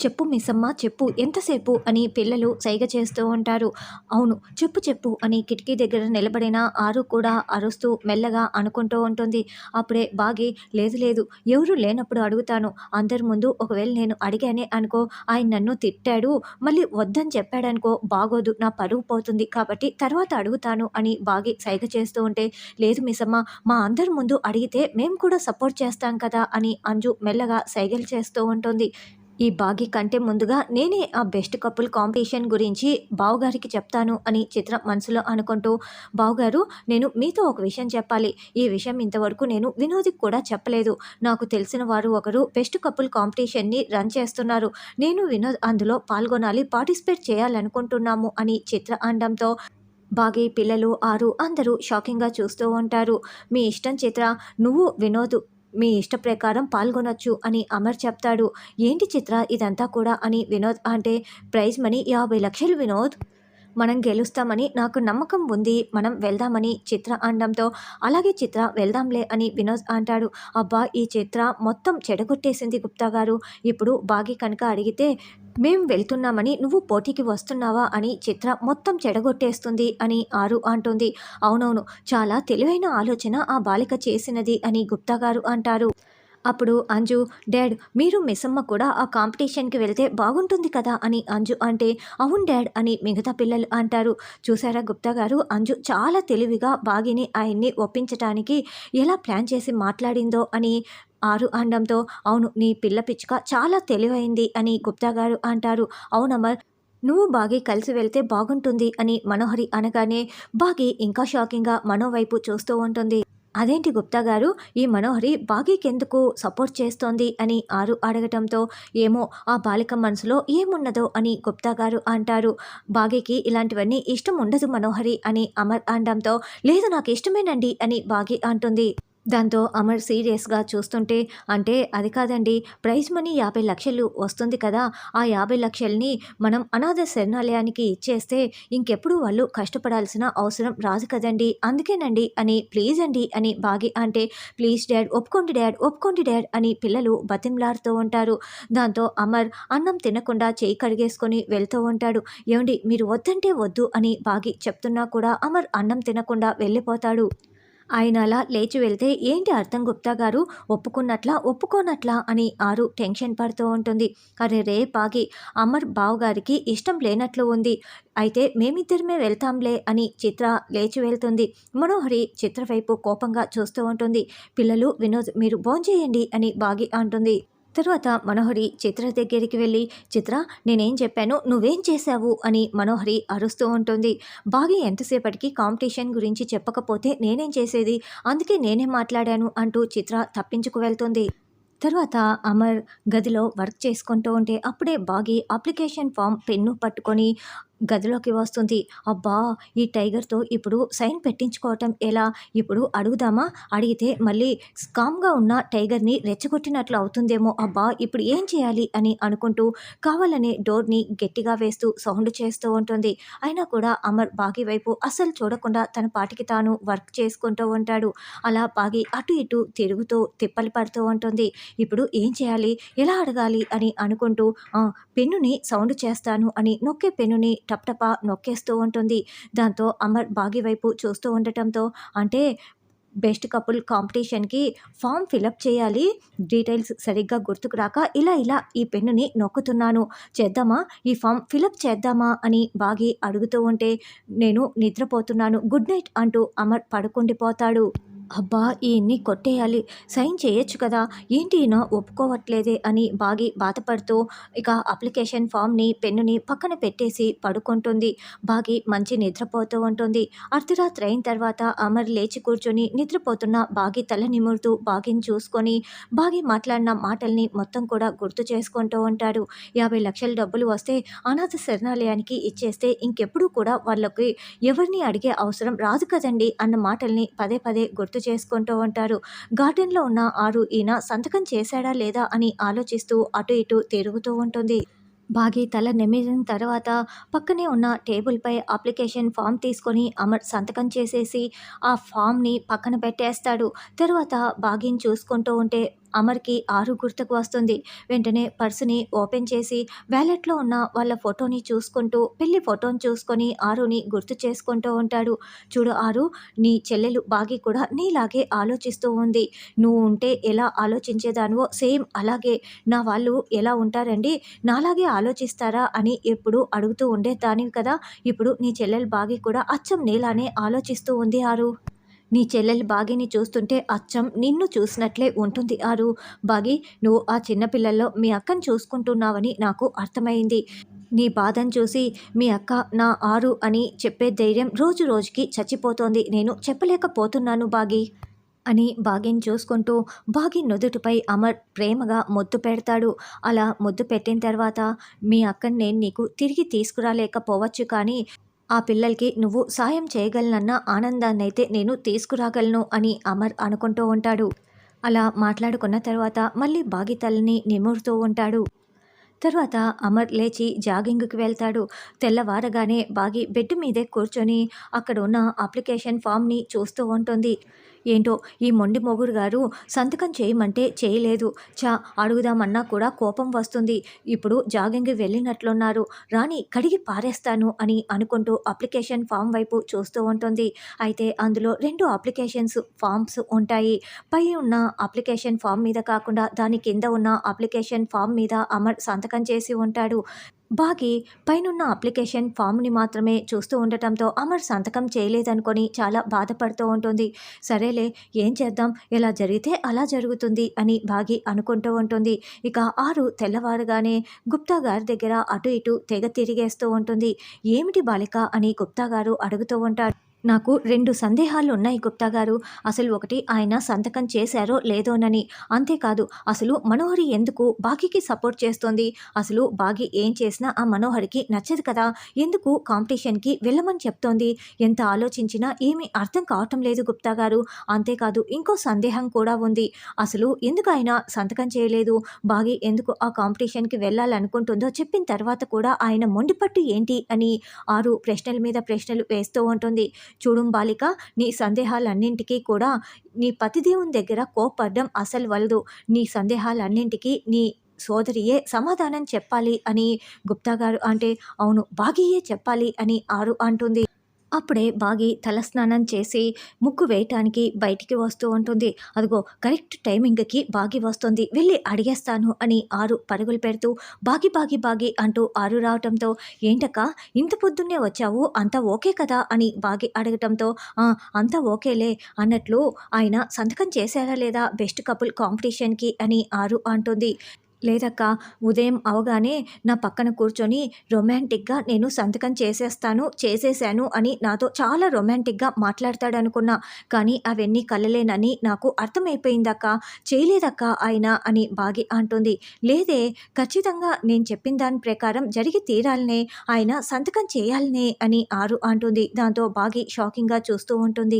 చెప్పు మిస్సమ్మ చెప్పు. ఎంతసేపు అని పిల్లలు సైగ చేస్తూ ఉంటారు. అవును చెప్పు చెప్పు అని కిటికీ దగ్గర నిలబడిన ఆరు కూడా అరుస్తూ మెల్లగా అనుకుంటూ ఉంటుంది. అప్పుడే బాగి లేదు లేదు ఎవరు లేనప్పుడు అడుగుతాను. అందరి ముందు ఒకవేళ నేను అడిగానే అనుకో ఆయన నన్ను తిట్టాడు. మళ్ళీ వద్దని చెప్పాడనుకో బాగోదు నా పరువు పోతుంది కాబట్టి తర్వాత అడుగుతాను అని బాగి సైగ చేస్తూ ఉంటే లేదు మిసమ్మ మా అందరి ముందు అడిగితే మేము కూడా సపోర్ట్ చేస్తాం కదా అని అంజు మెల్లగా సైగలు చేస్తూ ఉంటుంది. ఈ బాగి కంటే ముందుగా నేనే ఆ బెస్ట్ కపుల్ కాంపిటీషన్ గురించి బావుగారికి చెప్తాను అని చిత్ర మనసులో అనుకుంటూ బావుగారు నేను మీతో ఒక విషయం చెప్పాలి. ఈ విషయం ఇంతవరకు నేను వినోద్కి కూడా చెప్పలేదు. నాకు తెలిసిన వారు ఒకరు బెస్ట్ కపుల్ కాంపిటీషన్ని రన్ చేస్తున్నారు. నేను వినోద్ అందులో పాల్గొనాలి పార్టిసిపేట్ చేయాలనుకుంటున్నాము అని చిత్ర అనడంతో బాగి పిల్లలు ఆరు అందరూ షాకింగ్గా చూస్తూ ఉంటారు. మీ ఇష్టం చిత్ర. నువ్వు వినోద్ మీ ఇష్ట ప్రకారం పాల్గొనొచ్చు అని అమర్ చెప్తాడు. ఏంటి చిత్ర? ఇదంతా కూడా అని వినోద్ అంటే ప్రైజ్ మనీ యాభై లక్షలు వినోద్. మనం గెలుస్తామని నాకు నమ్మకం ఉంది. మనం వెళ్దామని చిత్ర అనడంతో అలాగే చిత్ర వెళ్దాంలే అని వినోద్ అంటాడు. అబ్బా ఈ చిత్ర మొత్తం చెడగొట్టేసింది గుప్తా గారు. ఇప్పుడు బాగి కనుక అడిగితే మేం వెళ్తున్నామని నువ్వు పోటీకి వస్తున్నావా అని చిత్ర మొత్తం చెడగొట్టేస్తుంది అని ఆరు అంటుంది. అవునవును చాలా తెలివైన ఆలోచన ఆ బాలిక చేసినది అని గుప్తా గారు అంటారు. అప్పుడు అంజు డాడ్ మీరు మిస్సమ్మ కూడా ఆ కాంపిటీషన్కి వెళ్తే బాగుంటుంది కదా? అని అంజు అంటే అవును డాడ్ అని మిగతా పిల్లలు అంటారు. చూసారా గుప్తా గారు? అంజు చాలా తెలివిగా బాగిని ఆయన్ని ఒప్పించటానికి ఎలా ప్లాన్ చేసి మాట్లాడిందో అని ఆరు అనడంతో అవును నీ పిల్ల పిచ్చుక చాలా తెలివైంది అని గుప్తా గారు అంటారు. అవునమర్ నువ్వు బాగి కలిసి వెళ్తే బాగుంటుంది అని మనోహరి అనగానే బాగి ఇంకా షాకింగ్గా మనోవైపు చూస్తూ ఉంటుంది. అదేంటి గుప్తా గారు? ఈ మనోహరి బాగీకెందుకు సపోర్ట్ చేస్తోంది అని ఆరు అడగటంతో ఏమో ఆ బాలిక మనసులో ఏమున్నదో అని గుప్తా గారు అంటారు. బాగీకి ఇలాంటివన్నీ ఇష్టం ఉండదు మనోహరి అని అమర్ అనడంతో లేదు నాకు ఇష్టమేనండి అని బాగి అంటుంది. దాంతో అమర్ సీరియస్గా చూస్తుంటే అంటే అది కాదండి ప్రైజ్ మనీ యాభై లక్షలు వస్తుంది కదా ఆ యాభై లక్షల్ని మనం అనాథ శరణాలయానికి ఇచ్చేస్తే ఇంకెప్పుడు వాళ్ళు కష్టపడాల్సిన అవసరం రాదు కదండి. అందుకేనండి అని ప్లీజ్ అండి అని బాగి అంటే ప్లీజ్ డాడ్ ఒప్పుకోండి డాడ్ ఒప్పుకోండి డాడ్ అని పిల్లలు బతిమ్లాడుతూ ఉంటారు. దాంతో అమర్ అన్నం తినకుండా చేయి కడిగేసుకొని వెళ్తూ ఉంటాడు. ఏమండి మీరు వద్దంటే వద్దు అని బాగి చెప్తున్నా కూడా అమర్ అన్నం తినకుండా వెళ్ళిపోతాడు. ఆయన అలా లేచి వెళ్తే ఏంటి అర్థం గుప్తా గారు? ఒప్పుకున్నట్లా ఒప్పుకోనట్లా అని ఆరు టెన్షన్ పడుతూ ఉంటుంది. అరే రే పాగి అమర్ బావగారికి ఇష్టం లేనట్లు ఉంది. అయితే మేమిద్దరమే వెళ్తాంలే అని చిత్ర లేచి వెళ్తుంది. మనోహరి చిత్ర వైపు కోపంగా చూస్తూ ఉంటుంది. పిల్లలు వినోద్ మీరు భోంచేయండి అని బాగి అంటుంది. తర్వాత మనోహరి చిత్ర దగ్గరికి వెళ్ళి చిత్ర నేనేం చెప్పాను? నువ్వేం చేశావు? అని మనోహరి అరుస్తూ ఉంటుంది. బాగి ఎంతసేపటికి కాంపిటీషన్ గురించి చెప్పకపోతే నేనేం చేసేది? అందుకే నేనే మాట్లాడాను అంటూ చిత్ర తప్పించుకు వెళ్తుంది. తర్వాత అమర్ గదిలో వర్క్ చేసుకుంటూ ఉంటే అప్పుడే బాగి అప్లికేషన్ ఫామ్ పెన్ను పట్టుకొని గదిలోకి వస్తుంది. అబ్బా ఈ టైగర్తో ఇప్పుడు సైన్ పెట్టించుకోవటం ఎలా? ఇప్పుడు అడుగుదామా? అడిగితే మళ్ళీ స్కామ్గా ఉన్న టైగర్ని రెచ్చగొట్టినట్లు అవుతుందేమో. అబ్బా ఇప్పుడు ఏం చేయాలి అని అనుకుంటూ కావాలనే డోర్ని గట్టిగా వేస్తూ సౌండ్ చేస్తూ ఉంటుంది. అయినా కూడా అమర్ బాగి వైపు అస్సలు చూడకుండా తన పాటికి తాను వర్క్ చేసుకుంటూ ఉంటాడు. అలా బాగి అటు ఇటు తిరుగుతూ తిప్పలు పడుతూ ఉంటుంది. ఇప్పుడు ఏం చేయాలి? ఎలా అడగాలి? అని అనుకుంటూ పెన్నుని సౌండ్ చేస్తాను అని నొక్కే పెన్నుని టప్టపా నొక్కేస్తూ ఉంటుంది. దాంతో అమర్ బాగి వైపు చూస్తూ ఉండటంతో అంటే బెస్ట్ కపుల్ కాంపిటీషన్కి ఫామ్ ఫిలప్ చేయాలి. డీటెయిల్స్ సరిగ్గా గుర్తుకు రాక ఇలా ఇలా ఈ పెన్నుని నొక్కుతున్నాను. చేద్దామా? ఈ ఫామ్ ఫిలప్ చేద్దామా? అని బాగి అడుగుతూ ఉంటే నేను నిద్రపోతున్నాను. గుడ్ నైట్ అంటూ అమర్ పడుకుండిపోతాడు. అబ్బా ఈయన్ని కొట్టేయాలి. సైన్ చేయొచ్చు కదా. ఏంటి ఈయన ఒప్పుకోవట్లేదే అని బాగి బాధపడుతూ ఇక అప్లికేషన్ ఫామ్ని పెన్నుని పక్కన పెట్టేసి పడుకుంటుంది. బాగి మంచి నిద్రపోతూ ఉంటుంది. అర్ధరాత్రి అయిన తర్వాత అమర్ లేచి కూర్చొని నిద్రపోతున్న బాగి తల నిమురుతూ బాగిని చూసుకొని బాగి మాట్లాడిన మాటల్ని మొత్తం కూడా గుర్తు చేసుకుంటూ ఉంటాడు. యాభై లక్షల డబ్బులు వస్తే అనాథ శరణాలయానికి ఇచ్చేస్తే ఇంకెప్పుడు కూడా వాళ్ళకి ఎవరిని అడిగే అవసరం రాదు కదండి అన్న మాటల్ని పదే పదే గుర్తు చేసుకుంటూ ఉంటారు. గార్డెన్లో ఉన్న ఆరు ఈయన సంతకం చేశాడా లేదా అని ఆలోచిస్తూ అటు ఇటు తిరుగుతూ ఉంటుంది. బాగి తల నెమ్మిన తర్వాత పక్కనే ఉన్న టేబుల్పై అప్లికేషన్ ఫామ్ తీసుకొని అమర్ సంతకం చేసేసి ఆ ఫామ్ని పక్కన పెట్టేస్తాడు. తర్వాత బాగిని చూసుకుంటూ ఉంటే అమర్కి ఆరు గుర్తుకు వస్తుంది. వెంటనే పర్సుని ఓపెన్ చేసి వ్యాలెట్లో ఉన్న వాళ్ళ ఫోటోని చూసుకుంటూ పెళ్ళి ఫోటోని చూసుకొని ఆరుని గుర్తు చేసుకుంటూ ఉంటాడు. చూడు ఆరు నీ చెల్లెలు బాగి కూడా నీలాగే ఆలోచిస్తూ ఉంది. నువ్వు ఉంటే ఎలా ఆలోచించేదానివో సేమ్ అలాగే నా వాళ్ళు ఎలా ఉంటారండి? నాలాగే ఆలోచిస్తారా అని ఎప్పుడు అడుగుతూ ఉండేదానివి కదా. ఇప్పుడు నీ చెల్లెలు బాగి కూడా అచ్చం నీలానే ఆలోచిస్తూ ఉంది ఆరు. నీ చెల్లెలు బాగిని చూస్తుంటే అచ్చం నిన్ను చూసినట్లే ఉంటుంది ఆరు. బాగి నువ్వు ఆ చిన్నపిల్లల్లో మీ అక్కను చూసుకుంటున్నావని నాకు అర్థమైంది. నీ బాధను చూసి మీ అక్క నా ఆరు అని చెప్పే ధైర్యం రోజు రోజుకి చచ్చిపోతోంది. నేను చెప్పలేకపోతున్నాను బాగి అని బాగిని చూసుకుంటూ బాగి నుదుటిపై అమర్ ప్రేమగా ముద్దు పెడతాడు. అలా ముద్దు పెట్టిన తర్వాత మీ అక్కని నేను నీకు తిరిగి తీసుకురాలేకపోవచ్చు కానీ ఆ పిల్లలకి నువ్వు సాయం చేయగలనన్న ఆనందాన్నైతే నేను తీసుకురాగలను అని అమర్ అనుకుంటూ ఉంటాడు. అలా మాట్లాడుకున్న తర్వాత మళ్ళీ బాగి తలని నిమురుతూ ఉంటాడు. తర్వాత అమర్ లేచి జాగింగ్కి వెళ్తాడు. తెల్లవారగానే బాగి బెడ్ మీదే కూర్చొని అక్కడ ఉన్న అప్లికేషన్ ఫామ్ని చూస్తూ ఉంటుంది. ఏంటో? ఈ మొండి మొగుడు గారు సంతకం చేయమంటే చేయలేదు. చా అడుగుదామన్నా కూడా కోపం వస్తుంది. ఇప్పుడు జాగింగ్ వెళ్ళినట్లున్నారు. రాణి కడిగి పారేస్తాను అని అనుకుంటూ అప్లికేషన్ ఫామ్ వైపు చూస్తూ ఉంటుంది. అయితే అందులో రెండు అప్లికేషన్స్ ఫామ్స్ ఉంటాయి. పై ఉన్న అప్లికేషన్ ఫామ్ మీద కాకుండా దాని కింద ఉన్న అప్లికేషన్ ఫామ్ మీద అమర్ సంతకం చేసి ఉంటాడు. బాగి పైనున్న అప్లికేషన్ ఫామ్ని మాత్రమే చూస్తూ ఉండటంతో అమర్ సంతకం చేయలేదనుకొని చాలా బాధపడుతూ ఉంటుంది. సరేలే ఏం చేద్దాం? ఎలా జరిగితే అలా జరుగుతుంది అని బాగి అనుకుంటూ ఉంటుంది. ఇక ఆరు తెల్లవారుగానే గుప్తా గారి దగ్గర అటు ఇటు తెగ తిరిగేస్తూ ఉంటుంది. ఏమిటి బాలిక అని గుప్తా గారు అడుగుతూ ఉంటారు. నాకు రెండు సందేహాలు ఉన్నాయి గుప్తా గారు. అసలు ఒకటి ఆయన సంతకం చేశారో లేదోనని. అంతేకాదు అసలు మనోహరి ఎందుకు బాగీకి సపోర్ట్ చేస్తోంది? అసలు బాగి ఏం చేసినా ఆ మనోహరికి నచ్చదు కదా? ఎందుకు కాంపిటీషన్కి వెళ్ళమని చెప్తోంది? ఎంత ఆలోచించినా ఏమీ అర్థం కావటం లేదు గుప్తా గారు. అంతేకాదు ఇంకో సందేహం కూడా ఉంది. అసలు ఎందుకు ఆయన సంతకం చేయలేదు? బాగి ఎందుకు ఆ కాంపిటీషన్కి వెళ్ళాలనుకుంటుందో చెప్పిన తర్వాత కూడా ఆయన మొండిపట్టు ఏంటి అని ఆరు ప్రశ్నల మీద ప్రశ్నలు వేస్తూ ఉంటుంది. చూడు బాలిక నీ సందేహాలన్నింటికీ కూడా నీ పతిదేవుని దగ్గర కోపడ్డం అసలు వలదు. నీ సందేహాలన్నింటికీ నీ సోదరియే సమాధానం చెప్పాలి అని గుప్తా గారు అంటే అవును బాగియే చెప్పాలి అని ఆరు అంటుంది. అప్పుడే బాగి తలస్నానం చేసి ముక్కు వేయటానికి బయటికి వస్తూ ఉంటుంది. అదిగో కరెక్ట్ టైమింగ్కి బాగి వస్తుంది. వెళ్ళి అడిగేస్తాను అని ఆరు పరుగులు పెడుతూ బాగి బాగి బాగి అంటూ ఆరు రావటంతో ఏంటక్క ఇంత పొద్దున్నే వచ్చావు? అంతా ఓకే కదా? అని బాగి అడగటంతో అంతా ఓకేలే అన్నట్లు ఆయన సంతకం చేశారా లేదా? బెస్ట్ కపుల్ కాంపిటీషన్కి అని ఆరు అంటుంది. లేదక్క ఉదయం అవగానే నా పక్కన కూర్చొని రొమాంటిక్గా నేను సంతకం చేసేస్తాను చేసేసాను అని నాతో చాలా రొమాంటిక్గా మాట్లాడతాడనుకున్నా. కానీ అవన్నీ కలలేనని నాకు అర్థమైపోయిందక్క. చేయలేదక్క ఆయన అని బాగి అంటుంది. లేదే ఖచ్చితంగా నేను చెప్పిన దాని ప్రకారం జరిగి తీరాలనే ఆయన సంతకం చేయాలనే అని ఆరు అంటుంది. దాంతో బాగి షాకింగ్గా చూస్తూ ఉంటుంది.